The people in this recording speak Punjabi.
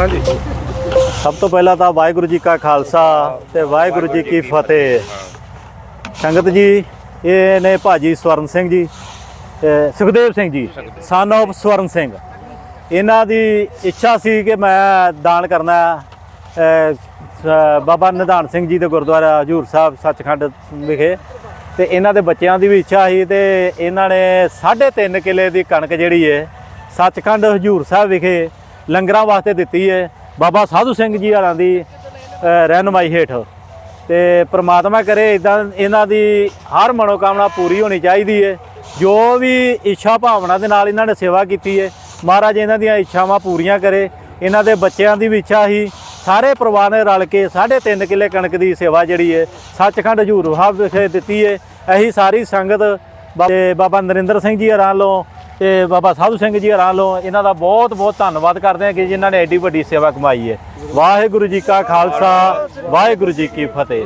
ਸਭ ਤੋਂ ਪਹਿਲਾਂ ਤਾਂ ਵਾਹਿਗੁਰੂ ਜੀ ਕਾ ਖਾਲਸਾ ਤੇ ਵਾਹਿਗੁਰੂ ਜੀ ਕੀ ਫਤਿਹ। ਸੰਗਤ ਜੀ, ਇਹ ਨੇ ਭਾਜੀ ਸਵਰਨ ਸਿੰਘ ਜੀ ਅਹ ਸੁਖਦੇਵ ਸਿੰਘ ਜੀ ਸਨ of ਸਵਰਨ ਸਿੰਘ। ਇਹਨਾਂ ਦੀ ਇੱਛਾ ਸੀ ਕਿ ਮੈਂ ਦਾਨ ਕਰਨਾ ਬਾਬਾ ਨਿਧਾਨ ਸਿੰਘ ਜੀ ਦੇ ਗੁਰਦੁਆਰਾ ਹਜੂਰ ਸਾਹਿਬ ਸੱਚਖੰਡ ਵਿਖੇ। ਤੇ ਇਹਨਾਂ ਦੇ ਬੱਚਿਆਂ ਦੀ ਵੀ ਇੱਛਾ ਸੀ ਤੇ ਇਹਨਾਂ ਨੇ 3.5 ਕਿਲੇ ਦੀ ਕਣਕ ਜਿਹੜੀ ਹੈ ਸੱਚਖੰਡ ਹਜੂਰ ਸਾਹਿਬ ਵਿਖੇ ਲੰਗਰਾਂ ਵਾਸਤੇ ਦਿੱਤੀ ਹੈ ਬਾਬਾ ਸਾਧੂ ਸਿੰਘ ਜੀ ਹਾਲਾਂ ਦੀ ਅਹ, ਰਹਿਨੁਮਾਈ ਹੇਠ। ਤੇ ਪ੍ਰਮਾਤਮਾ ਕਰੇ ਇਦਾਂ ਇਹਨਾਂ ਦੀ ਹਰ ਮਨੋਕਾਮਨਾ ਪੂਰੀ ਹੋਣੀ ਚਾਹੀਦੀ ਹੈ ਜੋ ਵੀ ਇੱਛਾ ਭਾਵਨਾ ਦੇ ਨਾਲ ਇਹਨਾਂ ਨੇ ਸੇਵਾ ਕੀਤੀ ਹੈ ਮਹਾਰਾਜ ਇਹਨਾਂ ਦੀਆਂ ਇੱਛਾਵਾਂ ਪੂਰੀਆਂ ਕਰੇ। ਇਹਨਾਂ ਦੇ ਬੱਚਿਆਂ ਦੀ ਵੀ ਇੱਛਾ ਹੀ ਸਾਰੇ ਪਰਿਵਾਰ ਨੇ ਰਲ ਕੇ 3.5 ਕਿੱਲੇ ਕਣਕ ਦੀ ਸੇਵਾ ਜਿਹੜੀ ਹੈ ਸੱਚਖੰਡ ਹਜੂਰ ਸਾਹਿਬ ਵਿਖੇ ਦਿੱਤੀ ਹੈ ਅਸੀਂ ਸਾਰੀ ਸੰਗਤ ਬਾ- ਬਾਬਾ ਨਰਿੰਦਰ ਸਿੰਘ ਜੀ ਹਰਾਂ ਵੱਲੋਂ ਤੇ ਬਾਬਾ ਸਾਧੂ ਸਿੰਘ ਜੀ ਹਰਾਂ ਵੱਲੋਂ ਇਹਨਾਂ ਦਾ ਬਹੁਤ ਬਹੁਤ ਧੰਨਵਾਦ ਕਰਦੇ ਹਾਂ ਕਿ ਜਿਨ੍ਹਾਂ ਨੇ ਐਡੀ ਵੱਡੀ ਸੇਵਾ ਕਮਾਈ ਹੈ। ਵਾਹਿਗੁਰੂ ਜੀ ਕਾ ਖਾਲਸਾ, ਵਾਹਿਗੁਰੂ ਜੀ ਕੀ ਫਤਿਹ।